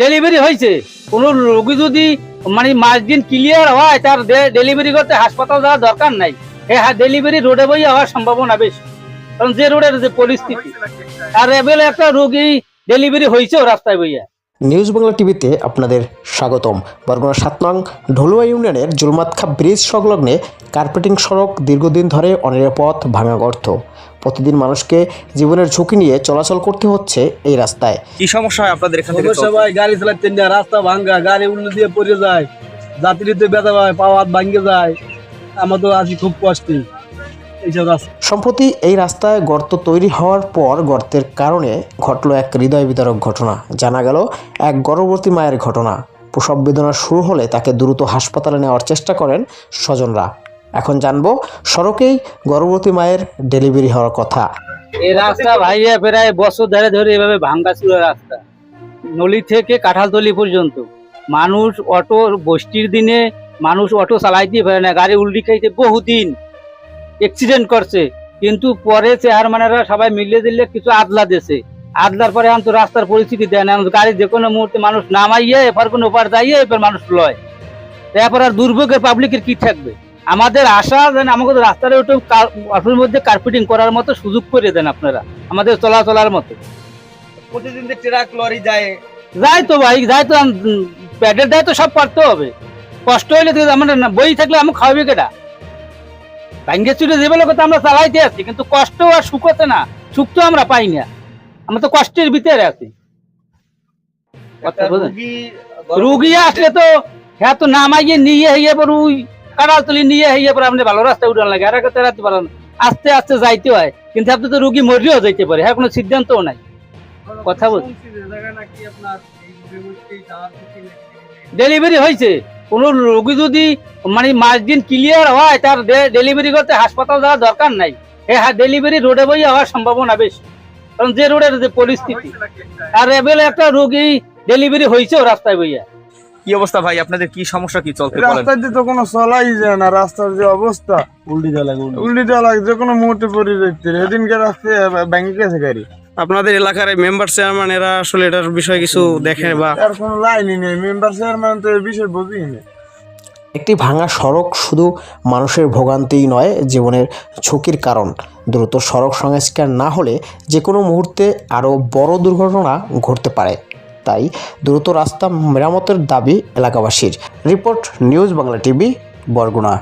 Delivery হয়েছে কোন রোগী যদি মানে মাস দিন ক্লিয়ার হয়, তার ডেলিভারি করতে হাসপাতাল যাওয়ার দরকার নাই। এই ডেলিভারি রোডে বই হওয়ার সম্ভাবনা বেশি। কারণ যে রোডের যে পরিস্থিতি, আর এবেলে একটা রোগী ডেলিভারি হয়েছে রাস্তায় বইয়া। নিউজ বাংলা টিভিতে আপনাদের স্বাগতম। বরগুনা সাত নং ঢলুয়া ইউনিয়নের জুলমাতখা ব্রিজ সংলগ্নে কার্পেটিং সড়ক দীর্ঘদিন ধরে অনিরাপদ, ভাঙা গর্ত। প্রতিদিন মানুষকে জীবনের ঝুঁকি নিয়ে চলাচল করতে হচ্ছে এই রাস্তায়। কি সমস্যা হয় আপনাদের এখান থেকে সমস্যা ভাই গাড়ি চালাচ্ছেন না রাস্তা ভাঙ্গা গাড়ি উল্টো দিয়ে পড়ে যায়। যাত্রীতে ব্যথা পায় পা হাত ভাঙ্গে যায়। আমার তো আছি খুব কষ্টে। সম্প্রতি এই রাস্তায় গর্ত তৈরি হওয়ার পর গর্তের কারণে ঘটল এক হৃদয় বিতরক ঘটনা। জানা গেল এক গর্ভবতী মায়ের ঘটনা। প্রসব বেদনা শুরু হলে তাকে দ্রুত হাসপাতালে নেওয়ার চেষ্টা করেন স্বজনরা। এখন জানব সড়কেই গর্ভবতী মায়ের ডেলিভারি হওয়ার কথা। এই রাস্তা ভাইয়া প্রায় বছর ধরে ধরে এভাবে ভাঙ্গা ছিল রাস্তা। নলি থেকে কাঁঠালতলি পর্যন্ত। মানুষ অটো বৃষ্টির দিনে মানুষ অটো চালাইতে পারে না। গাড়ি উল্টি খাইতে বহুদিন অ্যাক্সিডেন্ট করছে। কিন্তু পরে চেয়ারম্যানেরা সবাই মিলিয়ে দিলে কিছু আদলা দিয়েছে। আদলার পরে এখন তো রাস্তার পরিস্থিতি দেয় না। গাড়ি যে কোনো মুহূর্তে মানুষ নামাইয়ে এপার কোনো ওপার যাইয়ে এবার মানুষ লয়। তারপর আর দুর্ভোগের পাবলিকের কি থাকবে? আমাদের আশা যেন আমাদের রাস্তার একটু অটোর মধ্যে কার্পেটিং করার মতো সুযোগ করে দেন আপনারা আমাদের চলাচলার মতো। প্রতিদিন যে ট্রাক লরি যায়। যাই তো ভাই যাই তো প্যাডের দায় তো সব করতে হবে। কষ্ট হইলে আমার বই থাকলে আমি খাওয়াবে কেটা ভাঙ্গে চুরে যে বেলা কথা আমরা চালাইতে আছি কিন্তু কষ্ট আর সুখতে না সুখ তো আমরা পাই না। আমরা তো কষ্টের ভিতরে আছি। রুগী আসলে তো হ্যাঁ তো নামাইয়ে নিয়ে হইয়ে পর কাটাল তুলি নিয়ে হইয়ে পর আপনি ভালো রাস্তায় উঠান লাগে। আর একটা রাখতে পারেন আস্তে আস্তে যাইতে হয়। কিন্তু আপনি তো রুগী মরিও যাইতে পারে। হ্যাঁ কোনো সিদ্ধান্তও নাই। কথা বল। ডেলিভারি হয়েছে কোন রোগী যদি মানে মাস দিন ক্লিয়ার হয়, তার ডেলিভারি করতে হাসপাতাল যাওয়ার দরকার নাই। এই ডেলিভারি রোডে বই হওয়ার সম্ভাবনা বেশি। কারণ যে রোডের যে পরিস্থিতি। আর এবেলে একটা রোগী ডেলিভারি হয়েছেও রাস্তায় বইয়া। কি অবস্থা ভাই? আপনাদের কি সমস্যা কি চলতে বলেন। রাস্তা দিয়ে তো কোনো চলাই যায় না রাস্তার যে অবস্থা। উল্টি দেওয়া লাগে উল্টি। উল্টি দেওয়া লাগে যে কোনো মুহূর্তে পড়ে যাচ্ছে এদিনকে রাস্তায় ব্যাংকে গেছে গাড়ি। আপনাদের এলাকার মেম্বার চেয়ারম্যান এরা আসলে এটার বিষয়ে কিছু দেখে বা আর কোনো লাইনই নেই। মেম্বার চেয়ারম্যান তো এই বিষয়ে বুঝিই নেই। একটি ভাঙা সড়ক শুধু মানুষের ভোগান্তিই নয় জীবনের ঝুঁকির কারণ। দ্রুত সড়ক সংস্কার না হলে যে কোনো মুহূর্তে আরও বড় দুর্ঘটনা ঘটতে পারে। তাই দ্রুত রাস্তা মেরামতের দাবি এলাকাবাসীর। Report news Bangla TV Barguna.